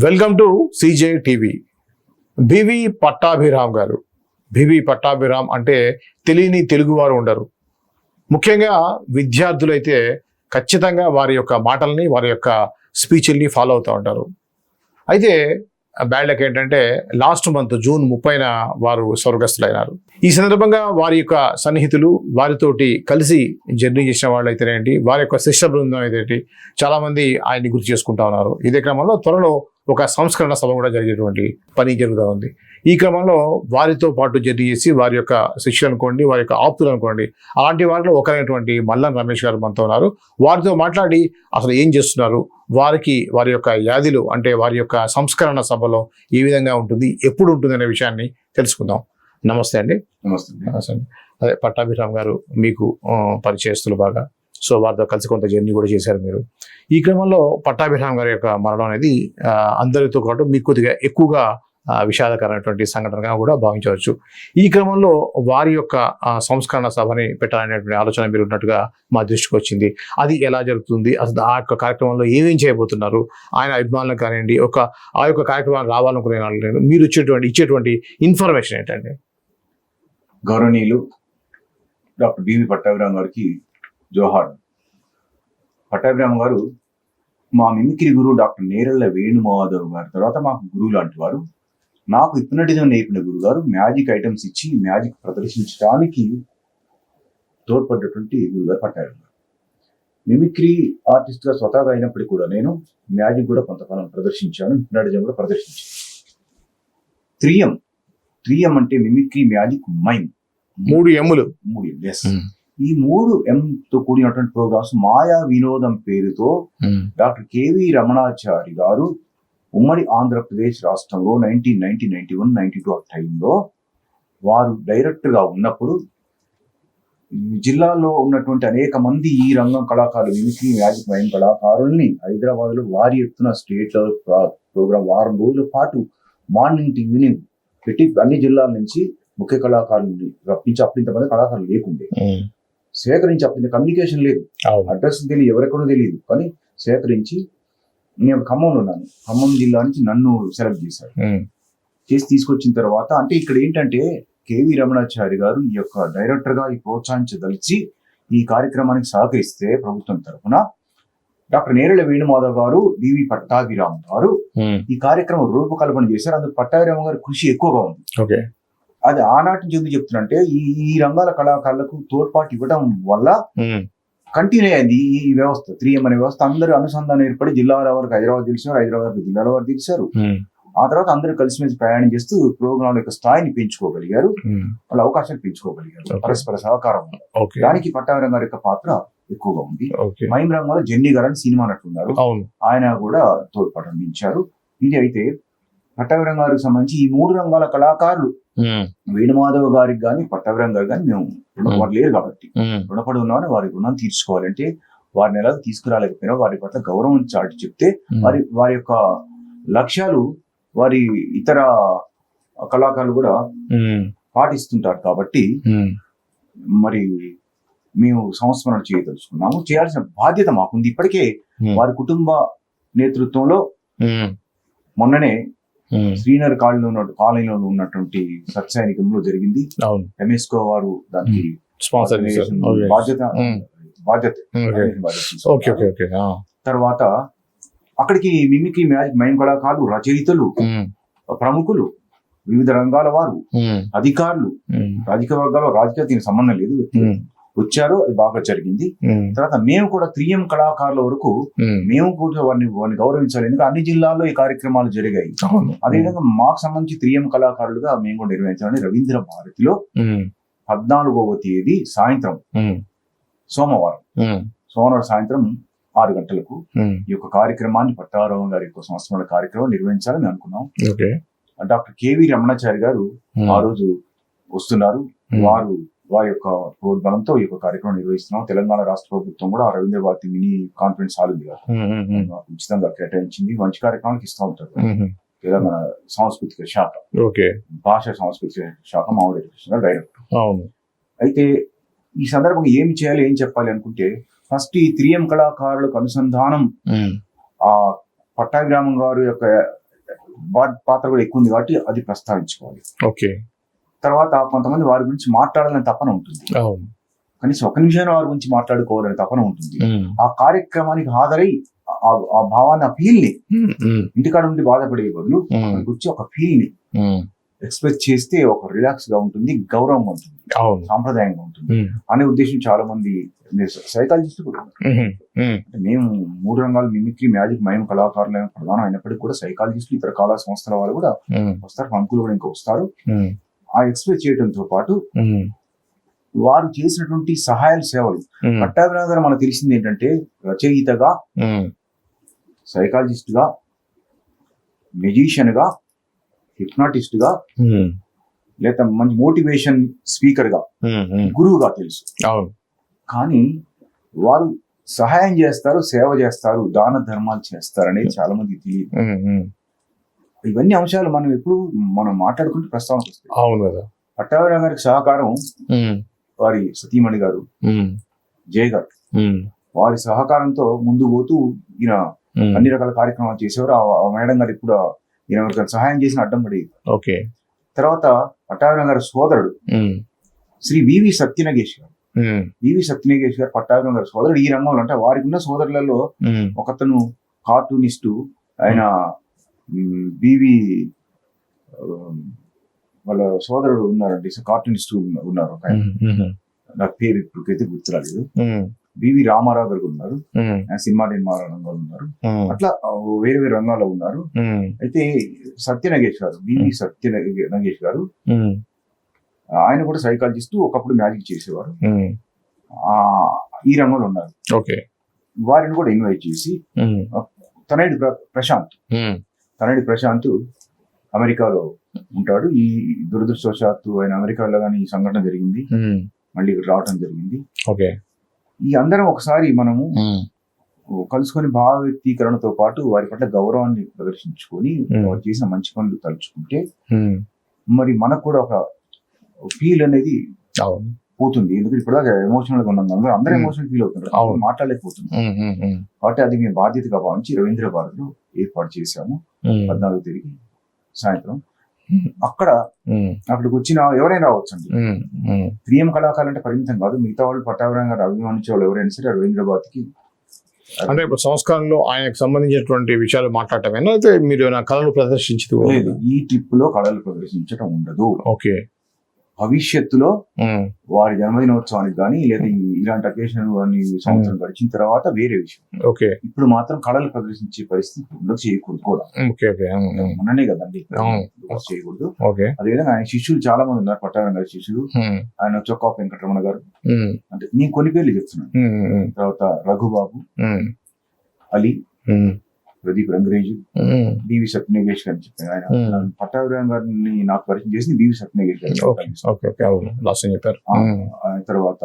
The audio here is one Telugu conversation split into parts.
Welcome to CJ TV. B V Pattabhiram garu. B V Pattabhiram అంటే తెలియని తెలుగువారు ఉండరు. ముఖ్యంగా విద్యార్థులైతే ఖచ్చితంగా వారి యొక్క మాటల్ని వారి యొక్క స్పీచ్ల్ని ఫాలో అవుతూ ఉంటారు. అయితే బ్యాడ్లకు ఏంటంటే లాస్ట్ మంత్ జూన్ ముప్పైన వారు స్వర్గస్థులైనారు. ఈ సందర్భంగా వారి యొక్క సన్నిహితులు వారితోటి కలిసి జర్నీ చేసిన వాళ్ళు అయితేనేంటి వారి యొక్క శిష్య బృందం అయితే చాలామంది ఆయన్ని గుర్తు చేసుకుంటా ఉన్నారు. ఇదే క్రమంలో త్వరలో ఒక సంస్కరణ సభ కూడా జరిగేటువంటి పని జరుగుతూ ఉంది. ఈ క్రమంలో వారితో పాటు జర్నీ చేసి వారి యొక్క శిష్యులు అనుకోండి వారి యొక్క ఆప్తులు అనుకోండి అలాంటి వారిలో ఒకరైనటువంటి మల్లన్ రమేష్ గారు మనతో ఉన్నారు. వారితో మాట్లాడి అసలు ఏం చేస్తున్నారు? వారికి వారి యొక్క వ్యాధులు అంటే వారి యొక్క సంస్కరణ సభలో ఏ విధంగా ఉంటుంది? ఎప్పుడు ఉంటుంది అనే విషయాన్ని తెలుసుకుందాం. నమస్తే అండి. నమస్తే నమస్తే అండి. అదే పట్టాభిరామ్ గారు మీకు పరిచయస్తులు బాగా. సో వారితో కలిసి కొంత జర్నీ కూడా చేశారు మీరు. ఈ క్రమంలో పట్టాభిరామ్ గారి యొక్క మరణం అనేది అందరితో పాటు మీకు కొద్దిగా ఎక్కువగా విషాదకరమైనటువంటి సంఘటనగా కూడా భావించవచ్చు. ఈ క్రమంలో వారి యొక్క సంస్కరణ సభని పెట్టాలనేటువంటి ఆలోచన మీరు ఉన్నట్టుగా మా దృష్టికి వచ్చింది. అది ఎలా జరుగుతుంది? అసలు ఆ యొక్క కార్యక్రమంలో ఏమేం చేయబోతున్నారు? ఆయన అభిమానులు కానివ్వండి ఒక ఆ యొక్క కార్యక్రమాన్ని రావాలనుకునే వాళ్ళు మీరు ఇచ్చేటువంటి ఇచ్చేటువంటి ఇన్ఫర్మేషన్ ఏంటండి? గౌరవనీయులు డాక్టర్ బివి పట్టాభిరామ్ గారికి జోహార్. పట్టాభిరామ్ గారు మా మిమిక్రీ గురువు డాక్టర్ నేరళ్ళ వేణుమాధవ్ గారి తర్వాత మాకు గురువు లాంటి వారు. నాకు హిప్నటిజం నేర్పిన గురువు గారు మ్యాజిక్ ఐటమ్స్ ఇచ్చి మ్యాజిక్ ప్రదర్శించడానికి తోడ్పడ్డటువంటి గురుగారు పట్టాభిరామ్ గారు. మిమిక్రీ ఆర్టిస్ట్గా స్వతహాగా అయినప్పటికీ కూడా నేను మ్యాజిక్ కూడా కొంతకాలం ప్రదర్శించాను హిప్నటిజం కూడా ప్రదర్శించాను. త్రియం త్రియం అంటే మిమిక్రీ మ్యాజిక్ మైమ్. మూడు ఎమ్ములు. మూడు ఎస్ ఈ మూడు ఎం తో కూడినటువంటి ప్రోగ్రామ్స్ మాయా వినోదం పేరుతో డాక్టర్ కేవి రమణాచారి గారు ఉమ్మడి ఆంధ్రప్రదేశ్ రాష్ట్రంలో nineteen ninety ninety one ninety two ఆ టైంలో వారు డైరెక్టర్గా ఉన్నప్పుడు జిల్లాలో ఉన్నటువంటి అనేక మంది ఈ రంగం కళాకారులు మిమిక్రీ మ్యాజిక్ మైన్ కళాకారుల్ని హైదరాబాద్లో వారి ఎత్తున స్టేట్లో ప్రోగ్రామ్ వారం రోజుల పాటు మార్నింగ్ టు ఈవినింగ్ పెట్టి అన్ని జిల్లాల నుంచి ముఖ్య కళాకారులు రప్పించి అప్పుడు ఇంతమంది కళాకారులు లేకుండే. సేకరించి అప్పుడు కమ్యూనికేషన్ లేదు అడ్రస్ తెలియదు ఎవరెక్కడో తెలియదు. కానీ సేకరించి నేను ఖమ్మంలో ఉన్నాను. ఖమ్మం జిల్లా నుంచి నన్ను సెలెక్ట్ చేశారు. చేసి తీసుకొచ్చిన తర్వాత అంటే ఇక్కడ ఏంటంటే కేవి రమణాచారి గారు ఈ యొక్క డైరెక్టర్గా ఈ ప్రోత్సహించదలిచి ఈ కార్యక్రమానికి సహకరిస్తే ప్రభుత్వం తరఫున డాక్టర్ నేరళ వేణుమాధవ్ గారు డివి పట్టాభిరామ్ గారు ఈ కార్యక్రమం రూపకల్పన చేశారు. అందుకు పట్టాభిరామ్ గారి కృషి ఎక్కువగా ఉంది. ఓకే. అది ఆనాటి ఎందుకు చెప్తున్నంటే ఈ ఈ రంగాల కళాకారులకు తోడ్పాటు ఇవ్వడం వల్ల కంటిన్యూ అయింది ఈ వ్యవస్థ. త్రీ ఎం అనే వ్యవస్థ అందరూ అనుసంధానం ఏర్పడి జిల్లాల వరకు హైదరాబాద్ తెలిసారు హైదరాబాద్ వరకు జిల్లాల వరకు తెలిసారు ఆ తర్వాత అందరూ కలిసిమెలిసి ప్రయాణం చేస్తూ ప్రోగ్రాం యొక్క స్థాయిని పెంచుకోగలిగారు. వాళ్ళ అవకాశాలు పెంచుకోగలిగారు. పరస్పర సహకారం. దానికి పట్టాభిరం గారి యొక్క పాత్ర ఎక్కువగా ఉంది. మైమ్ రంగంలో జెన్నీ గారు అని సినిమా నటున్నారు ఆయన కూడా తోడ్పాటు అందించారు. ఇది అయితే పట్టాభిరం గారికి సంబంధించి ఈ మూడు రంగాల కళాకారులు వేణుమాధవ్ గారికి కానీ పట్టాభిరం గారికి కానీ మేము రుణ- వారు లేరు కాబట్టి రుణపడి ఉన్నామని వారి రుణం తీర్చుకోవాలంటే వారిని ఎలా తీసుకురాలేకపోయినా వారి పట్ల గౌరవం చాటి చెప్తే వారి వారి యొక్క లక్ష్యాలు వారి ఇతర కళాకారులు కూడా పాటిస్తుంటారు కాబట్టి మరి మేము సంస్మరణ చేయదలుచుకున్నాము. చేయాల్సిన బాధ్యత మాకుంది. ఇప్పటికే వారి కుటుంబ నేతృత్వంలో మొన్ననే శ్రీనగర్ కాలనీలో ఉన్న కాలనీలో ఉన్నటువంటి సత్సైనికంలో జరిగింది. ఎంఎస్కో వారు దానికి స్పాన్సర్ బాధ్యత బాధ్యత ఓకే. ఓకే ఓకే తర్వాత అక్కడికి మ్యాజిక్ మయం కళాకారులు రచయితలు ప్రముఖులు వివిధ రంగాల వారు అధికారులు రాజకీయ వర్గాల రాజకీయ దీనికి సంబంధం లేదు. వచ్చారు అది బాగా జరిగింది. తర్వాత మేము కూడా త్రియం కళాకారుల వరకు మేము. కూడా వారిని వారిని గౌరవించాలి. ఎందుకంటే అన్ని జిల్లాల్లో ఈ కార్యక్రమాలు జరిగాయి. అదేవిధంగా మాకు సంబంధించి త్రియం కళాకారులుగా మేము కూడా నిర్వహించాలని రవీంద్ర భారతిలో పద్నాలుగవ తేదీ సాయంత్రం సోమవారం. సోమవారం సాయంత్రం ఆరు గంటలకు ఈ యొక్క కార్యక్రమాన్ని పట్టారావు గారి యొక్క సంస్మరణ కార్యక్రమం నిర్వహించాలని అనుకున్నాం. డాక్టర్ కేవి రమణాచారి గారు ఆ రోజు వస్తున్నారు. వారు వారి యొక్క ప్రోద్బలంతో ఈ యొక్క కార్యక్రమం నిర్వహిస్తున్నాం. తెలంగాణ రాష్ట్ర ప్రభుత్వం కూడా Ravindra Bharathi mini conference hall ఉంది కదా. ఉచితంగా కేటాయించింది. మంచి కార్యక్రమాలకు ఇస్తూ ఉంటారు. తెలంగాణ సాంస్కృతిక శాఖ. ఓకే. భాష సాంస్కృతిక శాఖ డైరెక్టర్. అవును. అయితే ఈ సందర్భంగా ఏం చేయాలి ఏం చెప్పాలి అనుకుంటే ఫస్ట్ ఈ త్రియం కళాకారులకు అనుసంధానం ఆ పట్టాభిరామం గారు యొక్క పాత్ర కూడా ఎక్కువ ఉంది కాబట్టి అది ప్రస్తావించుకోవాలి. ఓకే. తర్వాత కొంతమంది వారి గురించి మాట్లాడాలని తపన ఉంటుంది. కనీసం ఒక నిమిషం వారి గురించి మాట్లాడుకోవాలని తపన ఉంటుంది. ఆ కార్యక్రమానికి హాజరై ఆ- భావాన్ని ఆ ఫీల్ని ఇంటికాడ నుండి బాధపడే బదులు వచ్చి ఒక ఫీల్ని ఎక్స్ప్రెస్ చేస్తే ఒక రిలాక్స్గా ఉంటుంది గౌరవంగా ఉంటుంది సాంప్రదాయంగా ఉంటుంది అనే ఉద్దేశం చాలా మంది సైకాలజిస్ట్ కూడా అంటే మేము మూడు రంగాలు మిమిక్రీ మ్యాజిక్ మయం కళాకారులు ప్రధానం అయినప్పటికీ కూడా సైకాలజిస్టులు ఇతర కళా సంస్థల వాళ్ళు కూడా వస్తారు పంకులు కూడా ఇంకా వస్తారు. ఆ ఎక్స్ప్రెస్ చేయడంతో పాటు వారు చేసినటువంటి సహాయాల సేవలు. ఉమ్, పట్టాభిరామ్ గారు మనకు తెలిసింది ఏంటంటే రచయితగా సైకాలజిస్ట్గా మెజిషియన్గా హిప్నాటిస్ట్గా లేదా మంచి మోటివేషన్ స్పీకర్గా గురువుగా తెలుసు. కానీ వారు సహాయం చేస్తారు సేవ చేస్తారు దాన ధర్మాలు చేస్తారు అనేది చాలా మందికి తెలియదు ఇవన్నీ అంశాలు మనం ఎప్పుడు మనం మాట్లాడుకుంటే ప్రస్తావనకు వస్తాయి. అవును కదా. పట్టాభిరామ్ గారికి సహకారం వారి సతీమణి గారు జయ గారు వారి సహకారంతో ముందు పోతూ ఈయన అన్ని రకాల కార్యక్రమాలు చేసేవారు. ఆ- మేడం గారు ఇప్పుడు ఈయన సహాయం చేసిన అడ్డం పడేది. ఓకే. తర్వాత పట్టాభిరామ్ గారి సోదరుడు శ్రీ వివి సత్యనగేష్ గారు. వివి సత్యనగేష్ గారు పట్టాభిరామ్ గారి సోదరుడు. ఈ రంగంలో అంటే వారికి ఉన్న సోదరులలో ఒకతను కార్టూనిస్టు ఆయన బివి వాళ్ళ సోదరుడు ఉన్నారండి కార్టూనిస్ట్ ఉన్నారు ఒక నాకు పేరు ఇప్పటికైతే గుర్తురాలేదు. బివి రామారావు గారు ఉన్నారు. సినిమా నిర్మాణ రంగంలో ఉన్నారు అట్లా వేరే వేరే రంగాల్లో ఉన్నారు. అయితే సత్యనగేష్ గారు బివి సత్య నగేష్ గారు ఆయన కూడా సైకాలజిస్ట్ ఒకప్పుడు మ్యాజిక్ చేసేవారు. ఈ రంగంలో ఉన్నారు. ఓకే. వారిని కూడా ఇన్వైట్ చేసి తనయుడు ప్ర- ప్రశాంత్. ఉమ్, తనయుడు ప్రశాంత్ అమెరికాలో ఉంటాడు. ఈ దురదృష్టవశాత్తు ఆయన అమెరికాలో కానీ ఈ సంఘటన జరిగింది. మళ్ళీ ఇక్కడ రావడం జరిగింది. ఓకే. ఈ అందరం ఒకసారి మనము కలుసుకొని భావ వ్యక్తీకరణతో పాటు వారి పట్ల గౌరవాన్ని ప్రదర్శించుకొని. వారు చేసిన మంచి పనులు తలుచుకుంటే మరి మనకు కూడా ఒక ఫీల్ అనేది పోతుంది. ఎందుకంటే ఇప్పుడు ఎమోషనల్గా ఉన్నాం అందరూ అందరూ. ఎమోషనల్ ఫీల్ అవుతున్నారు అవును. ఉమ్, కాబట్టి అది మేము బాధ్యతగా భావించి రవీంద్ర భారతిలో ఏర్పాటు చేశాము. పద్నాలుగు తిరిగి సాయంత్రం. అక్కడ అక్కడికి వచ్చిన ఎవరైనా ఉమ్, ఉమ్, ప్రియం కళాకారులు అంటే పరిమితం కాదు. మిగతా వాళ్ళు పట్టాభిరామ్ గారు అభిమానించే వాళ్ళు ఎవరైనా సరే రవీంద్ర భారతికి అంటే ఇప్పుడు సంస్కారంలో ఆయనకు సంబంధించినటువంటి విషయాలు మాట్లాడటమేనా అయితే మీరు ఏమైనా కళలు ప్రదర్శించదు లేదు ఈ ట్రిప్లో కళలు ప్రదర్శించడం ఉండదు. ఓకే. భవిష్యత్తులో వారి జన్మదినోత్సవానికి కానీ లేదా ఇలాంటి అకేషన్ సంవత్సరం గడిచిన తర్వాత వేరే విషయం. ఓకే. ఇప్పుడు మాత్రం కళలు ప్రదర్శించే పరిస్థితి ఉండదు చేయకూడదు కూడా. మొన్ననే కదండి చేయకూడదు. అదేవిధంగా ఆయన శిష్యులు చాలా మంది ఉన్నారు పట్టారం గారి శిష్యులు. ఆయన చొక్కా వెంకటరమణ గారు. అంటే నేను కొన్ని పేర్లు చెప్తున్నాను. తర్వాత రఘుబాబు అలీ ప్రదీప్ రంగరేజు బివి సత్యనగేష్ గారిని చెప్పాను ఆయన. పట్టాభిరామ్ గారిని నాకు పరిచయం చేసింది బివి సత్యనగేష్ గారు చెప్పారు. తర్వాత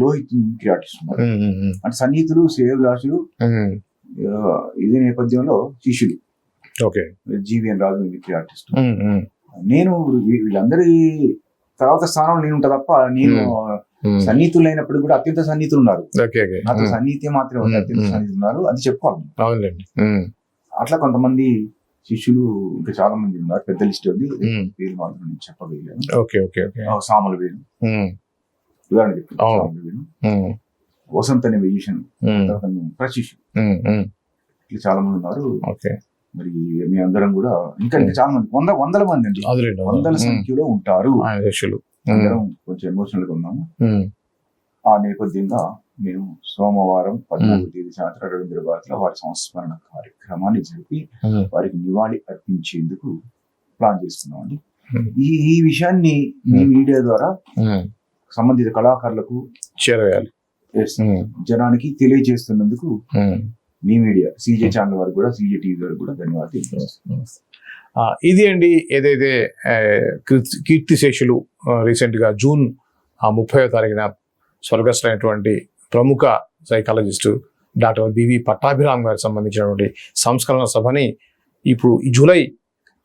లోహిత్ మిమిక్రీ ఆర్టిస్ట్ అంటే సన్నిహితులు శ్రేయభిలాషులు ఇదే నేపథ్యంలో శిష్యులు. Okay. G V N Raju mimicry artist. నేను వీళ్ళందరి తర్వాత స్థానంలో నేను ఉంటా తప్ప నేను సన్నిహితులు అయినప్పుడు కూడా అత్యంత సన్నిహితులు ఉన్నారు నాతో సన్నిహితే మాత్రమే ఉంది. అత్యంత. సన్నిహితులు ఉన్నారు అది చెప్పుకోవాలి. అవునులేండి. ఉమ్, అట్లా కొంతమంది శిష్యులు ఇంకా చాలా మంది ఉన్నారు. పెద్ద లిస్ట్ ఉంది. పేరు మాత్రం నేను చెప్పగలిగాను. సామల వేణు. ఉదాహరణ చెప్తాను. సామల వసంత్ అనే మ్యూజిషియన్ ఇట్లా చాలా మంది ఉన్నారు. ఓకే. మరి మీ అందరం కూడా ఇంకా ఇంకా. చాలా మంది. వంద వందల మంది అండి. వందల సంఖ్యలో ఉంటారు. శిష్యులు. అందరం కొంచెం ఎమోషనల్గా ఉన్నాము. ఆ నేపథ్యంగా మేము సోమవారం పద్నాలుగు తేదీ సాయంత్రం రవీంద్ర భారతిలో వారి సంస్మరణ కార్యక్రమాన్ని జరిపి వారికి నివాళి అర్పించేందుకు ప్లాన్ చేసుకున్నామండి. ఈ ఈ విషయాన్ని మీ. మీడియా ద్వారా సంబంధిత కళాకారులకు చేరవేయాలి జనానికి తెలియజేస్తున్నందుకు. మీ మీడియా సీజే ఛానల్ వారికి కూడా సీజే టీవీ వారికి కూడా ధన్యవాదాలు. ఇది అండి ఏదైతే కీర్తి- కీర్తిశేషులు రీసెంట్గా జూన్ ఆ, ముప్పైవ తారీఖున స్వర్గస్థులైనటువంటి ప్రముఖ సైకాలజిస్టు డాక్టర్ బివి పట్టాభిరామ్ గారికి సంబంధించినటువంటి సంస్కరణ సభని ఇప్పుడు జూలై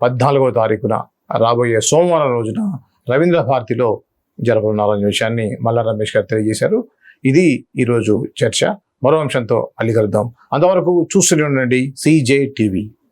పద్నాలుగవ తారీఖున రాబోయే సోమవారం రోజున రవీంద్ర భారతిలో జరపనున్నారనే విషయాన్ని మల్లా రమేష్ గారు తెలియజేశారు. ఇది ఈరోజు చర్చ. మరో అంశంతో మళ్ళీ కలుద్దాం అంతవరకు చూస్తూనే ఉండండి సిజే టీవీ.